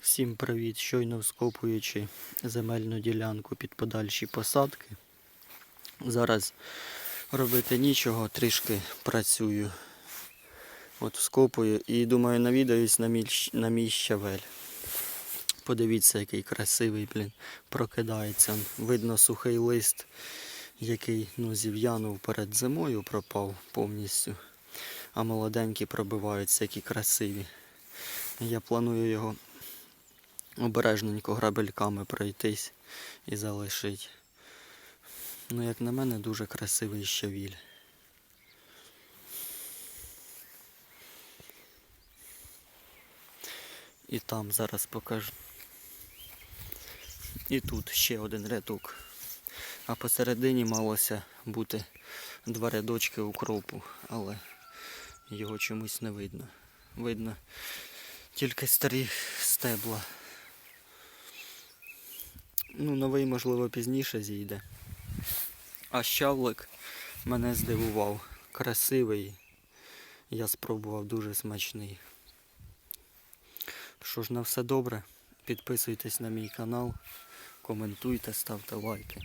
Всім привіт! Щойно вскопуючи земельну ділянку під подальші посадки. Зараз робити нічого, трішки працюю. От вскопую і думаю навідаюсь на мій, на мій щавель. Подивіться, який красивий, блін, прокидається. Видно сухий лист, який ну, зів'янув перед зимою, пропав повністю. А молоденькі пробиваються, які красиві. Я планую його обережненько грабельками пройтись і залишить. Ну, як на мене, дуже красивий щавіль. І там зараз покажу. І тут ще один рядок. А посередині малося бути два рядочки укропу, але його чомусь не видно. Видно тільки старі стебла. Ну, новий, можливо, пізніше зійде. А щавлик мене здивував. Красивий. Я спробував дуже смачний. Що ж, на все добре. Підписуйтесь на мій канал, коментуйте, ставте лайки.